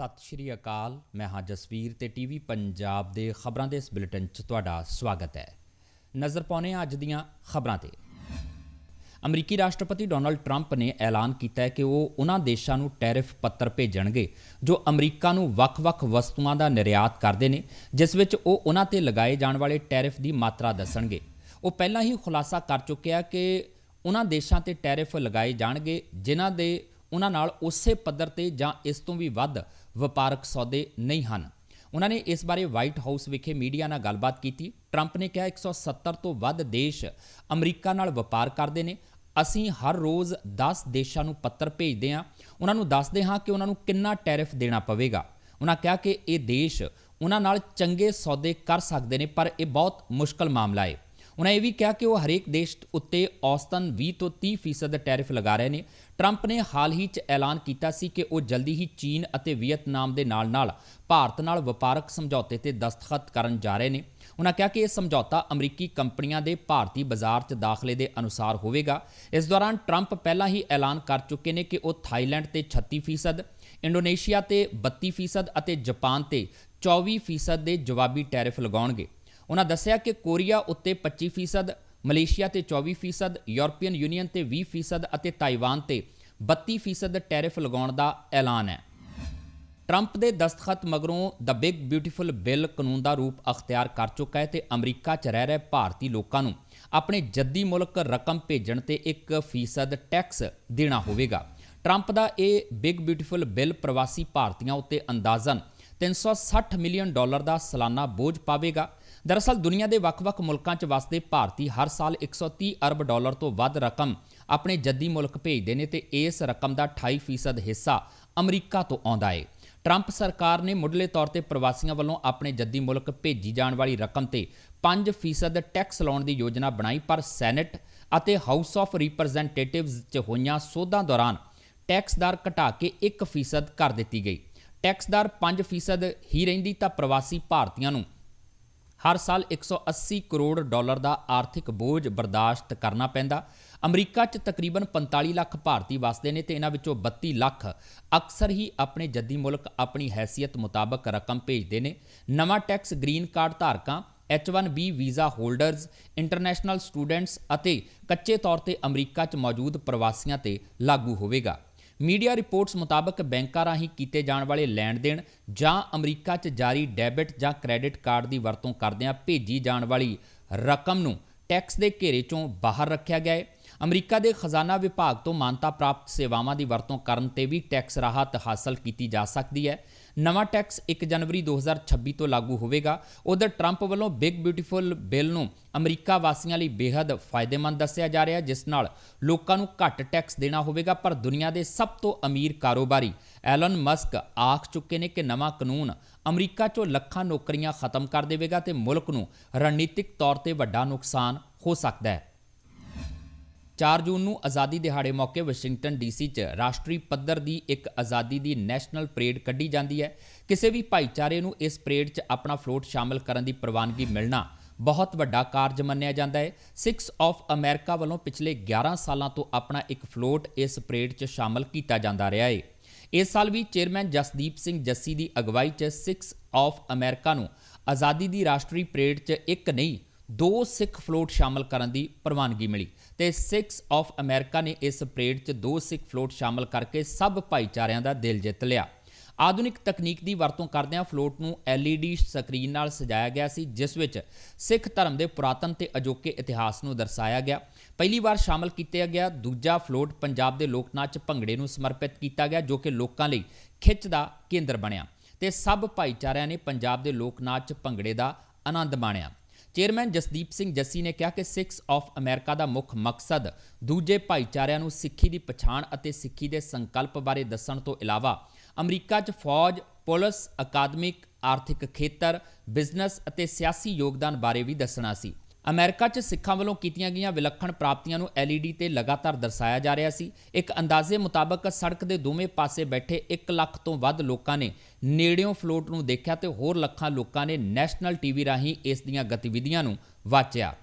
ਸਤਿ ਸ਼੍ਰੀ ਅਕਾਲ। ਮੈਂ ਹਾਂ ਜਸਵੀਰ ਤੇ ਟੀਵੀ ਪੰਜਾਬ ਦੇ ਖਬਰਾਂ ਦੇ ਇਸ ਬੁਲੇਟਿਨ 'ਚ ਤੁਹਾਡਾ ਸਵਾਗਤ ਹੈ। ਨਜ਼ਰ ਪਾਉਣੇ ਹਾਂ ਅੱਜ ਦੀਆਂ ਖਬਰਾਂ ਤੇ। ਅਮਰੀਕੀ ਰਾਸ਼ਟਰਪਤੀ ਡੋਨਲਡ ਟਰੰਪ ਨੇ ਐਲਾਨ ਕੀਤਾ ਹੈ ਕਿ ਉਹ ਉਹਨਾਂ ਦੇਸ਼ਾਂ ਨੂੰ ਟੈਰਿਫ ਪੱਤਰ ਭੇਜਣਗੇ ਜੋ ਅਮਰੀਕਾ ਨੂੰ ਵੱਖ-ਵੱਖ ਵਸਤੂਆਂ ਦਾ ਨਿਰਯਾਤ ਕਰਦੇ ਨੇ, ਜਿਸ ਵਿੱਚ ਉਹ ਉਹਨਾਂ ਤੇ ਲਗਾਏ ਜਾਣ ਵਾਲੇ ਟੈਰਿਫ ਦੀ ਮਾਤਰਾ ਦੱਸਣਗੇ। ਉਹ ਪਹਿਲਾਂ ਹੀ ਖੁਲਾਸਾ ਕਰ ਚੁੱਕਿਆ ਕਿ ਉਹਨਾਂ ਦੇਸ਼ਾਂ ਤੇ ਟੈਰਿਫ ਲਗਾਏ ਜਾਣਗੇ, ਜਿਨ੍ਹਾਂ ਦੇ ਉਹਨਾਂ ਨਾਲ ਉਸੇ ਪੱਧਰ ਤੇ ਜਾਂ ਇਸ ਤੋਂ ਵੀ ਵੱਧ ਵਪਾਰਕ ਸੌਦੇ ਨਹੀਂ ਹਨ। ਉਹਨਾਂ ਨੇ ਇਸ ਬਾਰੇ ਵਾਈਟ ਹਾਊਸ ਵਿਖੇ ਮੀਡੀਆ ਨਾਲ ਗੱਲਬਾਤ ਕੀਤੀ। ਟਰੰਪ ਨੇ ਕਿਹਾ 170 ਤੋਂ ਵੱਧ ਦੇਸ਼ ਅਮਰੀਕਾ ਨਾਲ ਵਪਾਰ ਕਰਦੇ ਨੇ। ਅਸੀਂ ਹਰ ਰੋਜ਼ 10 ਦੇਸ਼ਾਂ ਨੂੰ ਪੱਤਰ ਭੇਜਦੇ ਹਾਂ। ਉਹਨਾਂ ਨੂੰ ਦੱਸਦੇ ਹਾਂ ਕਿ ਉਹਨਾਂ ਨੂੰ ਕਿੰਨਾ ਟੈਰਿਫ ਦੇਣਾ ਪਵੇਗਾ। ਉਹਨਾਂ ਕਿਹਾ ਕਿ ਇਹ ਦੇਸ਼ ਉਹਨਾਂ ਨਾਲ ਚੰਗੇ ਸੌਦੇ ਕਰ ਸਕਦੇ ਨੇ, ਪਰ ਇਹ ਬਹੁਤ ਮੁਸ਼ਕਲ ਮਾਮਲਾ ਹੈ। ਉਹਨਾਂ ਇਹ ਵੀ ਕਿਹਾ ਕਿ ਉਹ ਹਰੇਕ ਦੇਸ਼ ਉੱਤੇ ਔਸਤਨ 20 ਤੋਂ 30% ਫੀਸਦ ਟੈਰਿਫ ਲਗਾ ਰਹੇ ਨੇ। ਟਰੰਪ ਨੇ ਹਾਲ ਹੀ 'ਚ ਐਲਾਨ ਕੀਤਾ ਸੀ ਕਿ ਉਹ ਜਲਦੀ ਹੀ ਚੀਨ ਅਤੇ ਵੀਅਤਨਾਮ ਦੇ ਨਾਲ-ਨਾਲ ਭਾਰਤ ਨਾਲ ਵਪਾਰਕ ਸਮਝੌਤੇ ਤੇ ਦਸਤਖਤ ਕਰਨ ਜਾ ਰਹੇ ਨੇ। ਉਹਨਾਂ ਕਿਹਾ ਕਿ ਇਹ ਸਮਝੌਤਾ ਅਮਰੀਕੀ ਕੰਪਨੀਆਂ ਦੇ ਭਾਰਤੀ ਬਾਜ਼ਾਰ 'ਚ ਦਾਖਲੇ ਦੇ ਅਨੁਸਾਰ ਹੋਵੇਗਾ। ਇਸ ਦੌਰਾਨ ਟਰੰਪ ਪਹਿਲਾਂ ਹੀ ਐਲਾਨ ਕਰ ਚੁੱਕੇ ਨੇ ਕਿ ਉਹ ਥਾਈਲੈਂਡ ਤੇ 36% ਫੀਸਦ, ਇੰਡੋਨੇਸ਼ੀਆ ਤੇ 32% ਫੀਸਦ ਅਤੇ ਜਾਪਾਨ ਤੇ 24% ਫੀਸਦ ਦੇ ਜਵਾਬੀ ਟੈਰਿਫ ਲਗਾਉਣਗੇ। ਉਹਨਾਂ ਦੱਸਿਆ ਕਿ ਕੋਰੀਆ ਉੱਤੇ 25% ਫੀਸਦ, ਮਲੇਸ਼ੀਆ ਤੇ 24% ਫੀਸਦ, ਯੂਰਪੀਅਨ ਯੂਨੀਅਨ ਤੇ 20% ਫੀਸਦ ਅਤੇ ਤਾਈਵਾਨ ਤੇ 32% ਫੀਸਦ ਟੈਰਿਫ ਲਗਾਉਣ ਦਾ ਐਲਾਨ ਹੈ। ਟਰੰਪ ਦੇ ਦਸਤਖਤ ਮਗਰੋਂ ਦ ਬਿਗ ਬਿਊਟੀਫੁਲ ਬਿੱਲ ਕਾਨੂੰਨ ਦਾ ਰੂਪ ਅਖਤਿਆਰ ਕਰ ਚੁੱਕਾ ਹੈ ਤੇ ਅਮਰੀਕਾ 'ਚ ਰਹਿ ਰਹੇ ਭਾਰਤੀ ਲੋਕਾਂ ਨੂੰ ਆਪਣੇ ਜੱਦੀ ਮੁਲਕ ਰਕਮ ਭੇਜਣ ਤੇ 1% ਫੀਸਦ ਟੈਕਸ ਦੇਣਾ ਹੋਵੇਗਾ। ਟਰੰਪ ਦਾ ਇਹ ਬਿਗ ਬਿਊਟੀਫੁਲ ਬਿੱਲ ਪ੍ਰਵਾਸੀ ਭਾਰਤੀਆਂ ਉੱਤੇ ਅੰਦਾਜ਼ਨ 360 ਮਿਲੀਅਨ ਡਾਲਰ ਦਾ ਸਾਲਾਨਾ ਬੋਝ ਪਾਵੇਗਾ। ਦਰਅਸਲ, ਦੁਨੀਆ ਦੇ ਵੱਖ-ਵੱਖ ਮੁਲਕਾਂ 'ਚ ਵਸਦੇ ਭਾਰਤੀ ਹਰ ਸਾਲ 130 ਅਰਬ ਡਾਲਰ ਤੋਂ ਵੱਧ ਰਕਮ ਆਪਣੇ ਜੱਦੀ ਮੁਲਕ ਭੇਜਦੇ ਨੇ ਤੇ ਇਸ ਰਕਮ ਦਾ 28% ਹਿੱਸਾ ਅਮਰੀਕਾ ਤੋਂ ਆਉਂਦਾ ਏ। ਟਰੰਪ ਸਰਕਾਰ ਨੇ ਮੁੱਢਲੇ ਤੌਰ ਤੇ ਪ੍ਰਵਾਸੀਆਂ ਵੱਲੋਂ ਆਪਣੇ ਜੱਦੀ ਮੁਲਕ ਭੇਜੀ ਜਾਣ ਵਾਲੀ ਰਕਮ ਤੇ 5% ਟੈਕਸ ਲਾਉਣ ਦੀ ਯੋਜਨਾ ਬਣਾਈ, ਪਰ ਸੈਨੇਟ ਅਤੇ ਹਾਊਸ ਆਫ ਰਿਪਰੈਜ਼ੈਂਟੇਟਿਵਜ਼ 'ਚ ਹੋਈਆਂ ਸੋਧਾਂ ਦੌਰਾਨ ਟੈਕਸ ਦਰ ਘਟਾ ਕੇ 1% ਕਰ ਦਿੱਤੀ ਗਈ। ਟੈਕਸ ਦਰ 5% ਹੀ ਰਹਿੰਦੀ ਤਾਂ ਪ੍ਰਵਾਸੀ ਭਾਰਤੀਆਂ ਨੂੰ। ਹਰ ਸਾਲ 180 ਕਰੋੜ ਡਾਲਰ ਦਾ ਆਰਥਿਕ ਬੋਝ ਬਰਦਾਸ਼ਤ ਕਰਨਾ ਪੈਂਦਾ। ਅਮਰੀਕਾ 'ਚ ਤਕਰੀਬਨ 45 ਲੱਖ ਭਾਰਤੀ ਵਸਦੇ ਨੇ ਤੇ ਇਹਨਾਂ ਵਿੱਚੋਂ 32 ਲੱਖ ਅਕਸਰ ਹੀ ਆਪਣੇ ਜੱਦੀ ਮੁਲਕ ਆਪਣੀ ਹੈਸੀਅਤ ਮੁਤਾਬਕ ਰਕਮ ਭੇਜਦੇ ਨੇ। ਨਵਾਂ ਟੈਕਸ ਗ੍ਰੀਨ ਕਾਰਡ ਧਾਰਕਾਂ H1B visa holders international students ਅਤੇ ਕੱਚੇ ਤੌਰ ਤੇ ਅਮਰੀਕਾ 'ਚ ਮੌਜੂਦ ਪ੍ਰਵਾਸੀਆਂ ਤੇ ਲਾਗੂ ਹੋਵੇਗਾ। ਮੀਡੀਆ ਰਿਪੋਰਟਸ ਮੁਤਾਬਕ ਬੈਂਕਾਂ ਰਾਹੀਂ ਕੀਤੇ ਜਾਣ ਵਾਲੇ ਲੈਣ ਦੇਣ ਜਾਂ ਅਮਰੀਕਾ 'ਚ ਜਾਰੀ ਡੈਬਿਟ ਜਾਂ ਕ੍ਰੈਡਿਟ ਕਾਰਡ ਦੀ ਵਰਤੋਂ ਕਰਦਿਆਂ ਭੇਜੀ ਜਾਣ ਵਾਲੀ ਰਕਮ ਨੂੰ ਟੈਕਸ ਦੇ ਘੇਰੇ 'ਚੋਂ ਬਾਹਰ ਰੱਖਿਆ ਗਿਆ ਹੈ। ਅਮਰੀਕਾ ਦੇ ਖਜ਼ਾਨਾ ਵਿਭਾਗ ਤੋਂ ਮਾਨਤਾ ਪ੍ਰਾਪਤ ਸੇਵਾਵਾਂ ਦੀ ਵਰਤੋਂ ਕਰਨ ਤੇ ਵੀ ਟੈਕਸ ਰਾਹਤ ਹਾਸਲ ਕੀਤੀ ਜਾ ਸਕਦੀ ਹੈ। ਨਵਾਂ ਟੈਕਸ 1 ਜਨਵਰੀ 2026 ਤੋਂ ਲਾਗੂ ਹੋਵੇਗਾ। ਉਧਰ ਟਰੰਪ ਵੱਲੋਂ ਬਿਗ ਬਿਊਟੀਫੁਲ ਬਿੱਲ ਨੂੰ ਅਮਰੀਕਾ ਵਾਸੀਆਂ ਲਈ ਬੇहद ਫਾਇਦੇਮੰਦ ਦੱਸਿਆ ਜਾ ਰਿਹਾ, ਜਿਸ ਨਾਲ ਲੋਕਾਂ ਨੂੰ ਘੱਟ ਟੈਕਸ ਦੇਣਾ ਹੋਵੇਗਾ। ਪਰ ਦੁਨੀਆ ਦੇ ਸਭ ਤੋਂ ਅਮੀਰ ਕਾਰੋਬਾਰੀ ਐਲਨ ਮਸਕ ਆਖ ਚੁੱਕੇ ਨੇ ਕਿ ਨਵਾਂ ਕਾਨੂੰਨ ਅਮਰੀਕਾ 'ਚੋਂ ਲੱਖਾਂ ਨੌਕਰੀਆਂ ਖਤਮ ਕਰ ਦੇਵੇਗਾ ਤੇ ਮੁਲਕ ਨੂੰ ਰਣਨੀਤਿਕ ਤੌਰ ਤੇ ਵੱਡਾ ਨੁਕਸਾਨ ਹੋ ਸਕਦਾ ਹੈ। 4 ਜੂਨ ਨੂੰ ਆਜ਼ਾਦੀ ਦਿਹਾੜੇ ਮੌਕੇ ਵਾਸ਼ਿੰਗਟਨ ਡੀਸੀ 'ਚ ਰਾਸ਼ਟਰੀ ਪੱਧਰ ਦੀ ਇੱਕ ਆਜ਼ਾਦੀ ਦੀ ਨੈਸ਼ਨਲ ਪਰੇਡ ਕੱਢੀ ਜਾਂਦੀ ਹੈ। ਕਿਸੇ ਵੀ ਭਾਈਚਾਰੇ ਨੂੰ ਇਸ ਪਰੇਡ 'ਚ ਆਪਣਾ ਫਲੋਟ ਸ਼ਾਮਲ ਕਰਨ ਦੀ ਪ੍ਰਵਾਨਗੀ ਮਿਲਣਾ ਬਹੁਤ ਵੱਡਾ ਕਾਰਜ ਮੰਨਿਆ ਜਾਂਦਾ ਹੈ। 6 ਆਫ ਅਮਰੀਕਾ ਵੱਲੋਂ ਪਿਛਲੇ 11 ਸਾਲਾਂ ਤੋਂ ਆਪਣਾ ਇੱਕ ਫਲੋਟ ਇਸ ਪਰੇਡ 'ਚ ਸ਼ਾਮਲ ਕੀਤਾ ਜਾਂਦਾ ਰਿਹਾ ਹੈ। ਇਸ ਸਾਲ ਵੀ ਚੇਅਰਮੈਨ ਜਸਦੀਪ ਸਿੰਘ ਜੱਸੀ ਦੀ ਅਗਵਾਈ 'ਚ 6 ਆਫ ਅਮਰੀਕਾ ਨੂੰ ਆਜ਼ਾਦੀ ਦੀ ਰਾਸ਼ਟਰੀ ਪਰੇਡ 'ਚ ਇੱਕ ਨਹੀਂ ਦੋ ਸਿੱਖ ਫਲੋਟ ਸ਼ਾਮਲ ਕਰਨ ਦੀ ਪ੍ਰਵਾਨਗੀ ਮਿਲੀ ਤੇ 6 ਆਫ ਅਮਰੀਕਾ ਨੇ ਇਸ ਪਰੇਡ 'ਚ ਦੋ ਸਿੱਖ ਫਲੋਟ ਸ਼ਾਮਲ ਕਰਕੇ ਸਭ ਭਾਈਚਾਰਿਆਂ ਦਾ ਦਿਲ ਜਿੱਤ ਲਿਆ। ਆਧੁਨਿਕ ਤਕਨੀਕ ਦੀ ਵਰਤੋਂ ਕਰਦਿਆਂ ਫਲੋਟ ਨੂੰ LED ਸਕਰੀਨ ਨਾਲ ਸਜਾਇਆ ਗਿਆ ਸੀ, ਜਿਸ ਵਿੱਚ ਸਿੱਖ ਧਰਮ ਦੇ ਪੁਰਾਤਨ ਤੇ ਅਜੋਕੇ ਇਤਿਹਾਸ ਨੂੰ ਦਰਸਾਇਆ ਗਿਆ। ਪਹਿਲੀ ਵਾਰ ਸ਼ਾਮਲ ਕੀਤਾ ਗਿਆ, ਦੂਜਾ ਫਲੋਟ ਪੰਜਾਬ ਦੇ ਲੋਕ ਨਾਚ ਭੰਗੜੇ ਨੂੰ ਸਮਰਪਿਤ ਕੀਤਾ ਗਿਆ, ਜੋ ਕਿ ਲੋਕਾਂ ਲਈ ਖਿੱਚ ਦਾ ਕੇਂਦਰ ਬਣਿਆ ਤੇ ਸਭ ਭਾਈਚਾਰਿਆਂ ਨੇ ਪੰਜਾਬ ਦੇ ਲੋਕ ਨਾਚ ਭੰਗੜੇ ਦਾ ਆਨੰਦ ਮਾਣਿਆ। ਚੇਅਰਮੈਨ ਜਸਦੀਪ ਸਿੰਘ ਜੱਸੀ ਨੇ ਕਿਹਾ ਕਿ ਸਿੱਖਸ ਆਫ ਅਮਰੀਕਾ ਦਾ ਮੁੱਖ ਮਕਸਦ ਦੂਜੇ ਭਾਈਚਾਰਿਆਂ ਨੂੰ ਸਿੱਖੀ ਦੀ ਪਛਾਣ ਅਤੇ ਸਿੱਖੀ ਦੇ ਸੰਕਲਪ ਬਾਰੇ ਦੱਸਣ ਤੋਂ ਇਲਾਵਾ ਅਮਰੀਕਾ 'ਚ ਫੌਜ, ਪੁਲਿਸ, ਅਕਾਦਮਿਕ, ਆਰਥਿਕ ਖੇਤਰ, ਬਿਜ਼ਨਸ ਅਤੇ ਸਿਆਸੀ ਯੋਗਦਾਨ ਬਾਰੇ ਵੀ ਦੱਸਣਾ ਸੀ। ਅਮਰੀਕਾ 'ਚ ਸਿੱਖਾਂ ਵੱਲੋਂ ਕੀਤੀਆਂ ਗਈਆਂ ਵਿਲੱਖਣ ਪ੍ਰਾਪਤੀਆਂ ਨੂੰ LED ਤੇ ਲਗਾਤਾਰ ਦਰਸਾਇਆ ਜਾ ਰਿਹਾ ਸੀ। ਇੱਕ ਅੰਦਾਜ਼ੇ ਮੁਤਾਬਕ ਸੜਕ ਦੇ ਦੋਵੇਂ ਪਾਸੇ ਬੈਠੇ 1 ਲੱਖ ਤੋਂ ਵੱਧ ਲੋਕਾਂ ਨੇ ਨੇੜਿਓਂ ਫਲੋਟ ਨੂੰ ਦੇਖਿਆ ਤੇ ਹੋਰ ਲੱਖਾਂ ਲੋਕਾਂ ਨੇ ਨੈਸ਼ਨਲ ਟੀਵੀ ਰਾਹੀਂ ਇਸ ਦੀਆਂ ਗਤੀਵਿਧੀਆਂ ਨੂੰ ਵਾਚਿਆ।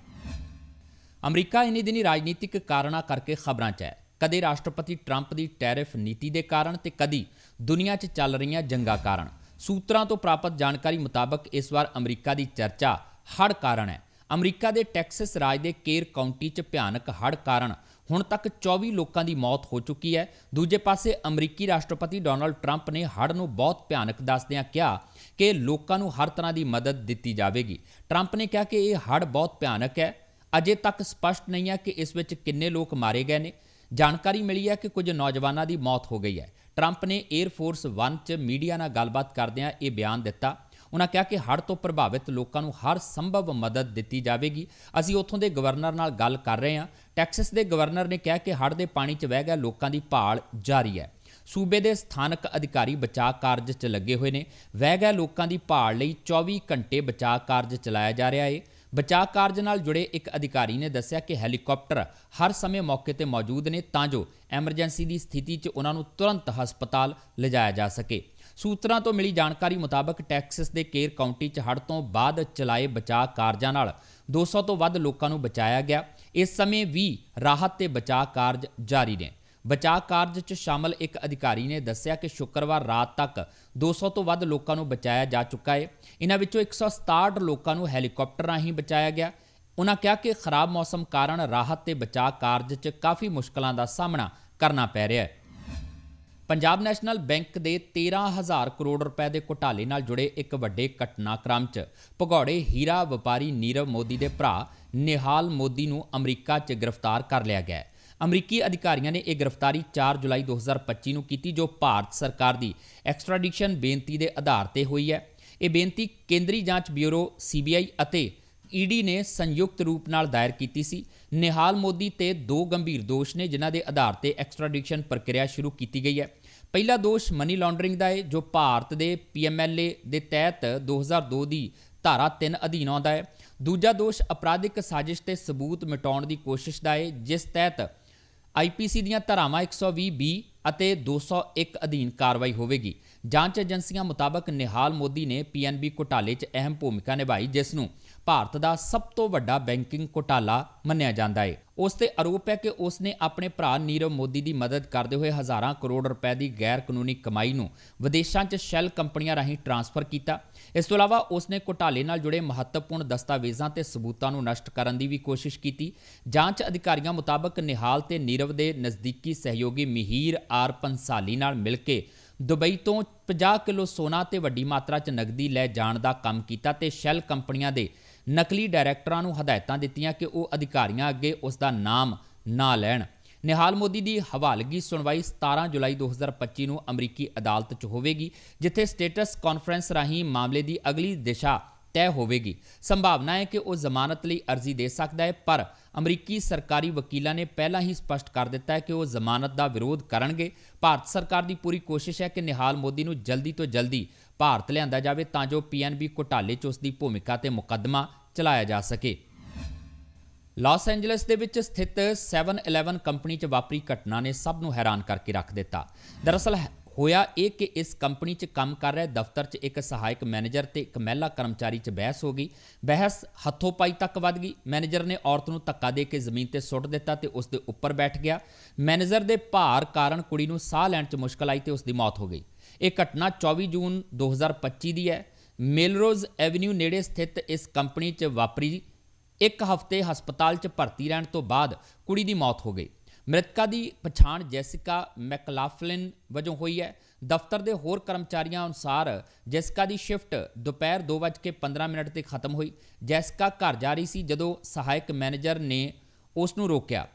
ਅਮਰੀਕਾ ਇਨੀ ਦਿਨੀ ਰਾਜਨੀਤਿਕ ਕਾਰਨਾਂ ਕਰਕੇ ਖਬਰਾਂ 'ਚ ਹੈ। ਕਦੇ ਰਾਸ਼ਟਰਪਤੀ ਟਰੰਪ ਦੀ ਟੈਰਿਫ ਨੀਤੀ ਦੇ ਕਾਰਨ ਤੇ ਕਦੀ ਦੁਨੀਆ 'ਚ ਚੱਲ ਰਹੀਆਂ ਜੰਗਾਂ ਕਾਰਨ। ਸੂਤਰਾਂ ਤੋਂ ਪ੍ਰਾਪਤ ਜਾਣਕਾਰੀ ਮੁਤਾਬਕ ਇਸ ਵਾਰ ਅਮਰੀਕਾ ਦੀ ਚਰਚਾ ਹੜ੍ਹ ਕਾਰਨ ਹੈ। ਅਮਰੀਕਾ ਦੇ ਟੈਕਸਸ ਰਾਜ ਦੇ ਕੇਰ ਕਾਉਂਟੀ 'ਚ ਭਿਆਨਕ ਹੜ੍ਹ ਕਾਰਨ ਹੁਣ ਤੱਕ 24 ਲੋਕਾਂ ਦੀ ਮੌਤ ਹੋ ਚੁੱਕੀ ਹੈ। ਦੂਜੇ ਪਾਸੇ ਅਮਰੀਕੀ ਰਾਸ਼ਟਰਪਤੀ ਡੋਨਲਡ ਟਰੰਪ ਨੇ ਹੜ੍ਹ ਨੂੰ ਬਹੁਤ ਭਿਆਨਕ ਦੱਸਦਿਆਂ ਕਿਹਾ ਕਿ ਲੋਕਾਂ ਨੂੰ ਹਰ ਤਰ੍ਹਾਂ ਦੀ ਮਦਦ ਦਿੱਤੀ ਜਾਵੇਗੀ। ਟਰੰਪ ਨੇ ਕਿਹਾ ਕਿ ਇਹ ਹੜ੍ਹ ਬਹੁਤ ਭਿਆਨਕ ਹੈ। ਅਜੇ ਤੱਕ ਸਪਸ਼ਟ ਨਹੀਂ ਹੈ ਕਿ ਇਸ ਵਿੱਚ ਕਿੰਨੇ ਲੋਕ ਮਾਰੇ ਗਏ ਨੇ। ਜਾਣਕਾਰੀ ਮਿਲੀ ਹੈ ਕਿ ਕੁਝ ਨੌਜਵਾਨਾਂ ਦੀ ਮੌਤ ਹੋ ਗਈ ਹੈ। ਟਰੰਪ ਨੇ 에ਅਰ ਫੋਰਸ 1 'ਚ ਮੀਡੀਆ ਨਾਲ ਗੱਲਬਾਤ ਕਰਦਿਆਂ ਇਹ ਬਿਆਨ ਦਿੱਤਾ। ਉਹਨਾਂ ਕਿਹਾ ਕਿ ਹੜ੍ਹ ਤੋਂ ਪ੍ਰਭਾਵਿਤ ਲੋਕਾਂ ਨੂੰ ਹਰ ਸੰਭਵ ਮਦਦ ਦਿੱਤੀ ਜਾਵੇਗੀ। ਅਸੀਂ ਉੱਥੋਂ ਦੇ ਗਵਰਨਰ ਨਾਲ ਗੱਲ ਕਰ ਰਹੇ ਹਾਂ। ਟੈਕਸਸ ਦੇ ਗਵਰਨਰ ਨੇ ਕਿਹਾ ਕਿ ਹੜ੍ਹ ਦੇ ਪਾਣੀ 'ਚ ਵਹਿ ਗਏ ਲੋਕਾਂ ਦੀ ਭਾਲ ਜਾਰੀ ਹੈ। ਸੂਬੇ ਦੇ ਸਥਾਨਕ ਅਧਿਕਾਰੀ ਬਚਾਅ ਕਾਰਜ 'ਚ ਲੱਗੇ ਹੋਏ ਨੇ। ਵਹਿ ਗਏ ਲੋਕਾਂ ਦੀ ਭਾਲ ਲਈ 24 ਘੰਟੇ ਬਚਾਅ ਕਾਰਜ ਚਲਾਇਆ ਜਾ ਰਿਹਾ ਹੈ ਬਚਾਅ ਕਾਰਜ ਨਾਲ ਜੁੜੇ ਇੱਕ ਅਧਿਕਾਰੀ ਨੇ ਦੱਸਿਆ ਕਿ ਹੈਲੀਕਾਪਟਰ ਹਰ ਸਮੇਂ ਮੌਕੇ ਤੇ ਮੌਜੂਦ ਨੇ ਤਾਂ ਜੋ ਐਮਰਜੈਂਸੀ ਦੀ ਸਥਿਤੀ 'ਚ ਉਹਨਾਂ ਨੂੰ ਤੁਰੰਤ ਹਸਪਤਾਲ ਲਿਜਾਇਆ ਜਾ ਸਕੇ। ਸੂਤਰਾਂ ਤੋਂ ਮਿਲੀ ਜਾਣਕਾਰੀ ਮੁਤਾਬਕ ਟੈਕਸਸ ਦੇ ਕੇਰ ਕਾਉਂਟੀ 'ਚ ਹੜ੍ਹ ਤੋਂ ਬਾਅਦ ਚਲਾਏ ਬਚਾਅ ਕਾਰਜਾਂ ਨਾਲ 200 ਤੋਂ ਵੱਧ ਲੋਕਾਂ ਨੂੰ ਬਚਾਇਆ ਗਿਆ। ਇਸ ਸਮੇਂ ਵੀ ਰਾਹਤ ਤੇ ਬਚਾਅ ਕਾਰਜ ਜਾਰੀ ਨੇ। ਬਚਾਅ ਕਾਰਜ 'ਚ ਸ਼ਾਮਲ ਇੱਕ ਅਧਿਕਾਰੀ ਨੇ ਦੱਸਿਆ ਕਿ ਸ਼ੁੱਕਰਵਾਰ ਰਾਤ ਤੱਕ 200 ਤੋਂ ਵੱਧ ਲੋਕਾਂ ਨੂੰ ਬਚਾਇਆ ਜਾ ਚੁੱਕਾ ਹੈ ਇਹਨਾਂ ਵਿੱਚੋਂ 167 ਲੋਕਾਂ ਨੂੰ ਹੈਲੀਕਾਪਟਰ ਰਾਹੀਂ ਬਚਾਇਆ ਗਿਆ। ਉਹਨਾਂ ਕਿਹਾ ਕਿ ਖਰਾਬ ਮੌਸਮ ਕਾਰਨ ਰਾਹਤ ਤੇ ਬਚਾਅ ਕਾਰਜ 'ਚ ਕਾਫੀ ਮੁਸ਼ਕਲਾਂ ਦਾ ਸਾਹਮਣਾ ਕਰਨਾ ਪੈ ਰਿਹਾ ਹੈ। ਪੰਜਾਬ ਨੈਸ਼ਨਲ ਬੈਂਕ ਦੇ 13000 ਕਰੋੜ ਰੁਪਏ ਦੇ ਘੁਟਾਲੇ ਨਾਲ ਜੁੜੇ ਇੱਕ ਵੱਡੇ ਘਟਨਾਕ੍ਰਮ 'ਚ ਭਗੌੜੇ ਹੀਰਾ ਵਪਾਰੀ ਨੀਰਵ ਮੋਦੀ ਦੇ ਭਰਾ ਨਿਹਾਲ ਮੋਦੀ ਨੂੰ ਅਮਰੀਕਾ 'ਚ ਗ੍ਰਿਫਤਾਰ ਕਰ ਲਿਆ ਗਿਆ ਹੈ। ਅਮਰੀਕੀ ਅਧਿਕਾਰੀਆਂ ਨੇ ਇਹ ਗ੍ਰਿਫਤਾਰੀ 4 ਜੁਲਾਈ 2025 ਨੂੰ ਕੀਤੀ, ਜੋ ਭਾਰਤ ਸਰਕਾਰ ਦੀ ਐਕਸਟ੍ਰੈਡੀਸ਼ਨ ਬੇਨਤੀ ਦੇ ਆਧਾਰ ਤੇ ਹੋਈ ਹੈ। ਇਹ ਬੇਨਤੀ ਕੇਂਦਰੀ ਜਾਂਚ ਬਿਊਰੋ, ਸੀਬੀਆਈ ਅਤੇ ਈਡੀ ਨੇ ਸੰਯੁਕਤ ਰੂਪ ਨਾਲ ਦਾਇਰ ਕੀਤੀ ਸੀ। ਨਿਹਾਲ ਮੋਦੀ ਤੇ ਦੋ ਗੰਭੀਰ ਦੋਸ਼ ਨੇ, ਜਿਨ੍ਹਾਂ ਦੇ ਆਧਾਰ ਤੇ ਐਕਸਟ੍ਰੈਡੀਸ਼ਨ ਪ੍ਰਕਿਰਿਆ ਸ਼ੁਰੂ ਕੀਤੀ ਗਈ ਹੈ। ਪਹਿਲਾ ਦੋਸ਼ ਮਨੀ ਲਾਂਡਰਿੰਗ ਦਾ ਹੈ, ਜੋ ਭਾਰਤ ਦੇ ਪੀਐਮਐਲਏ ਦੇ ਤਹਿਤ 2002 ਦੀ ਧਾਰਾ 3 ਅਧੀਨ ਆਉਂਦਾ ਹੈ। ਦੂਜਾ ਦੋਸ਼ ਅਪਰਾਧਿਕ ਸਾਜ਼ਿਸ਼ ਤੇ ਸਬੂਤ ਮਿਟਾਉਣ ਦੀ ਕੋਸ਼ਿਸ਼ ਦਾ ਹੈ, ਜਿਸ ਤਹਿਤ ਆਈਪੀਸੀ ਦੀਆਂ ਧਾਰਾਵਾਂ 120 ਬੀ ਅਤੇ 201 ਅਧੀਨ ਕਾਰਵਾਈ ਹੋਵੇਗੀ। ਜਾਂਚ ਏਜੰਸੀਆਂ ਮੁਤਾਬਕ ਨਿਹਾਲ ਮੋਦੀ ਨੇ ਪੀਐਨਬੀ ਘੁਟਾਲੇ 'ਚ ਅਹਿਮ ਭੂਮਿਕਾ ਨਿਭਾਈ, ਜਿਸ ਨੂੰ ਭਾਰਤ ਦਾ ਸਭ ਤੋਂ ਵੱਡਾ ਬੈਂਕਿੰਗ ਘੁਟਾਲਾ ਮੰਨਿਆ ਜਾਂਦਾ ਹੈ ਉਸ ਤੇ ਆਰੋਪ ਹੈ ਕਿ ਉਸ ਨੇ ਆਪਣੇ ਭਰਾ ਨੀਰਵ ਮੋਦੀ ਦੀ ਮਦਦ ਕਰਦੇ ਹੋਏ ਹਜ਼ਾਰਾਂ ਕਰੋੜ ਰੁਪਏ ਦੀ ਗੈਰ ਕਾਨੂੰਨੀ ਕਮਾਈ ਨੂੰ ਵਿਦੇਸ਼ਾਂ 'ਚ ਸ਼ੈਲ ਕੰਪਨੀਆਂ ਰਾਹੀਂ ਟਰਾਂਸਫਰ ਕੀਤਾ। ਇਸ ਤੋਂ ਇਲਾਵਾ ਉਸ ਨੇ ਘੁਟਾਲੇ ਨਾਲ ਜੁੜੇ ਮਹੱਤਵਪੂਰਨ ਦਸਤਾਵੇਜ਼ਾਂ ਤੇ ਸਬੂਤਾਂ ਨੂੰ ਨਸ਼ਟ ਕਰਨ ਦੀ ਵੀ ਕੋਸ਼ਿਸ਼ ਕੀਤੀ। ਜਾਂਚ ਅਧਿਕਾਰੀਆਂ ਮੁਤਾਬਕ ਨਿਹਾਲ ਤੇ ਨੀਰਵ ਦੇ ਨਜ਼ਦੀਕੀ ਸਹਿਯੋਗੀ ਮਿਹੀਰ ਆਰ ਪੰਸਾਲੀ ਨਾਲ ਮਿਲ ਕੇ ਦੁਬਈ ਤੋਂ 50 ਕਿਲੋ ਸੋਨਾ ਤੇ ਵੱਡੀ ਮਾਤਰਾ 'ਚ ਨਗਦੀ ਲੈ ਜਾਣ ਦਾ ਕੰਮ ਕੀਤਾ ਤੇ ਸ਼ੈਲ ਕੰਪਨੀਆਂ ਦੇ ਨਕਲੀ ਡਾਇਰੈਕਟਰਾਂ ਨੂੰ ਹਦਾਇਤਾਂ ਦਿੱਤੀਆਂ ਕਿ ਉਹ ਅਧਿਕਾਰੀਆਂ ਅੱਗੇ ਉਸ ਦਾ ਨਾਮ ਨਾ ਲੈਣ। ਨਿਹਾਲ ਮੋਦੀ ਦੀ ਹਵਾਲਗੀ ਸੁਣਵਾਈ 17 ਜੁਲਾਈ 2025 ਨੂੰ ਅਮਰੀਕੀ ਅਦਾਲਤ 'ਚ ਹੋਵੇਗੀ, ਜਿੱਥੇ ਸਟੇਟਸ ਕਾਨਫਰੰਸ ਰਾਹੀਂ ਮਾਮਲੇ ਦੀ ਅਗਲੀ ਦਿਸ਼ਾ ਤੈਅ ਹੋਵੇਗੀ। ਸੰਭਾਵਨਾ ਹੈ ਕਿ ਉਹ ਜ਼ਮਾਨਤ ਲਈ ਅਰਜ਼ੀ ਦੇ ਸਕਦਾ ਹੈ, ਪਰ ਅਮਰੀਕੀ ਸਰਕਾਰੀ ਵਕੀਲਾਂ ਨੇ ਪਹਿਲਾਂ ਹੀ ਸਪਸ਼ਟ ਕਰ ਦਿੱਤਾ ਹੈ ਕਿ ਉਹ ਜ਼ਮਾਨਤ ਦਾ ਵਿਰੋਧ ਕਰਨਗੇ। ਭਾਰਤ ਸਰਕਾਰ ਦੀ ਪੂਰੀ ਕੋਸ਼ਿਸ਼ ਹੈ ਕਿ ਨਿਹਾਲ ਮੋਦੀ ਨੂੰ ਜਲਦੀ ਤੋਂ ਜਲਦੀ ਭਾਰਤ ਲਿਆਂਦਾ ਜਾਵੇ ਤਾਂ ਜੋ ਪੀਐਨਬੀ ਘੁਟਾਲੇ 'ਚ ਉਸ ਦੀ ਭੂਮਿਕਾ ਤੇ ਮੁਕੱਦਮਾ ਚਲਾਇਆ ਜਾ ਸਕੇ। ਲਾਸ ਐਂਜਲਸ ਦੇ ਵਿੱਚ ਸਥਿਤ 7-Eleven ਕੰਪਨੀ 'ਚ ਵਾਪਰੀ ਘਟਨਾ ਨੇ ਸਭ ਨੂੰ ਹੈਰਾਨ ਕਰਕੇ ਰੱਖ ਦਿੱਤਾ। ਦਰਅਸਲ ਹੋਇਆ ਇਹ ਕਿ ਇਸ ਕੰਪਨੀ 'ਚ ਕੰਮ ਕਰ ਰਿਹਾ, ਦਫ਼ਤਰ 'ਚ ਇੱਕ ਸਹਾਇਕ ਮੈਨੇਜਰ ਤੇ ਇੱਕ ਮਹਿਲਾ ਕਰਮਚਾਰੀ 'ਚ ਬਹਿਸ ਹੋ ਗਈ। ਬਹਿਸ ਹੱਥੋਂ ਪਾਈ ਤੱਕ ਵੱਧ ਗਈ। ਮੈਨੇਜਰ ਨੇ ਔਰਤ ਨੂੰ ਧੱਕਾ ਦੇ ਕੇ ਜ਼ਮੀਨ ਤੇ ਸੁੱਟ ਦਿੱਤਾ ਤੇ ਉਸ ਦੇ ਉੱਪਰ ਬੈਠ ਗਿਆ। ਮੈਨੇਜਰ ਦੇ ਭਾਰ ਕਾਰਨ ਕੁੜੀ ਨੂੰ ਸਾਹ ਲੈਣ 'ਚ ਮੁਸ਼ਕਲ ਆਈ ਤੇ ਉਸ ਦੀ ਮੌਤ ਹੋ ਗਈ। ਇਹ ਘਟਨਾ 24 ਜੂਨ 2025 ਦੀ ਹੈ। ਮੇਲਰੋਜ਼ ਐਵਨਿਊ ਨੇੜੇ ਸਥਿਤ ਇਸ ਕੰਪਨੀ 'ਚ ਵਾਪਰੀ। ਇੱਕ ਹਫ਼ਤੇ ਹਸਪਤਾਲ 'ਚ ਭਰਤੀ ਰਹਿਣ ਤੋਂ ਬਾਅਦ ਕੁੜੀ ਦੀ ਮੌਤ ਹੋ ਗਈ। ਮ੍ਰਿਤਕਾ ਦੀ ਪਛਾਣ ਜੈਸਿਕਾ ਮੈਕਲਾਫਲਿਨ ਵਜੋਂ ਹੋਈ ਹੈ। ਦਫ਼ਤਰ ਦੇ ਹੋਰ ਕਰਮਚਾਰੀਆਂ ਅਨੁਸਾਰ ਜੈਸਿਕਾ ਦੀ ਸ਼ਿਫਟ ਦੁਪਹਿਰ 2:15 ਮਿੰਟ ਤੇ ਖਤਮ ਹੋਈ। ਜੈਸਿਕਾ ਘਰ ਜਾ ਰਹੀ ਸੀ ਜਦੋਂ ਸਹਾਇਕ ਮੈਨੇਜਰ ਨੇ ਉਸ ਨੂੰ ਰੋਕਿਆ।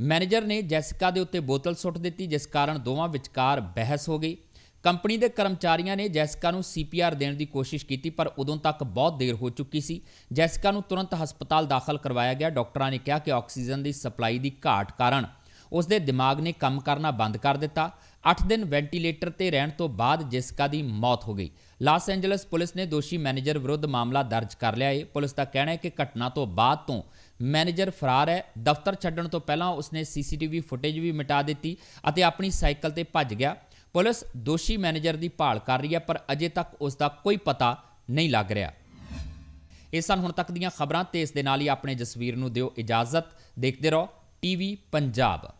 ਮੈਨੇਜਰ ਨੇ ਜੈਸਿਕਾ ਦੇ ਉੱਤੇ ਬੋਤਲ ਸੁੱਟ ਦਿੱਤੀ, ਜਿਸ ਕਾਰਨ ਦੋਵਾਂ ਵਿਚਕਾਰ ਬਹਿਸ ਹੋ ਗਈ। ਕੰਪਨੀ ਦੇ ਕਰਮਚਾਰੀਆਂ ਨੇ ਜੈਸਿਕਾ ਨੂੰ ਸੀਪੀਆਰ ਦੇਣ ਦੀ ਕੋਸ਼ਿਸ਼ ਕੀਤੀ, ਪਰ ਉਦੋਂ ਤੱਕ ਬਹੁਤ ਦੇਰ ਹੋ ਚੁੱਕੀ ਸੀ। ਜੈਸਿਕਾ ਨੂੰ ਤੁਰੰਤ ਹਸਪਤਾਲ ਦਾਖਲ ਕਰਵਾਇਆ ਗਿਆ। ਡਾਕਟਰਾਂ ਨੇ ਕਿਹਾ ਕਿ ਆਕਸੀਜਨ ਦੀ ਸਪਲਾਈ ਦੀ ਘਾਟ ਕਾਰਨ ਉਸ ਦੇ ਦਿਮਾਗ ਨੇ ਕੰਮ ਕਰਨਾ ਬੰਦ ਕਰ ਦਿੱਤਾ। 8 ਦਿਨ ਵੈਂਟੀਲੇਟਰ ਤੇ ਰਹਿਣ ਤੋਂ ਬਾਅਦ ਜੈਸਿਕਾ ਦੀ ਮੌਤ ਹੋ ਗਈ। ਲਾਸ ਐਂਜਲਸ ਪੁਲਿਸ ਨੇ ਦੋਸ਼ੀ ਮੈਨੇਜਰ ਵਿਰੁੱਧ ਮਾਮਲਾ ਦਰਜ ਕਰ ਲਿਆ ਹੈ ਪੁਲਿਸ ਦਾ ਕਹਿਣਾ ਹੈ ਕਿ ਘਟਨਾ ਤੋਂ ਬਾਅਦ ਤੋਂ ਮੈਨੇਜਰ ਫਰਾਰ ਹੈ। ਦਫ਼ਤਰ ਛੱਡਣ ਤੋਂ ਪਹਿਲਾਂ ਉਸਨੇ ਸੀਸੀਟੀਵੀ ਫੁਟੇਜ ਵੀ ਮਿਟਾ ਦਿੱਤੀ ਅਤੇ ਆਪਣੀ ਸਾਈਕਲ ਤੇ ਭੱਜ ਗਿਆ। ਪੁਲਿਸ ਦੋਸ਼ੀ ਮੈਨੇਜਰ ਦੀ ਭਾਲ ਕਰ ਰਹੀ ਹੈ, ਪਰ ਅਜੇ ਤੱਕ ਉਸ ਦਾ ਕੋਈ ਪਤਾ ਨਹੀਂ ਲੱਗ ਰਿਹਾ। ਇਹ ਸਨ ਹੁਣ ਤੱਕ ਦੀਆਂ ਖਬਰਾਂ। ਤੇ ਇਸ ਦੇ ਨਾਲ ਹੀ ਆਪਣੇ ਜਸਵੀਰ ਨੂੰ ਦਿਓ ਇਜਾਜ਼ਤ। ਦੇਖਦੇ ਰਹੋ, ਟੀਵੀ ਪੰਜਾਬ।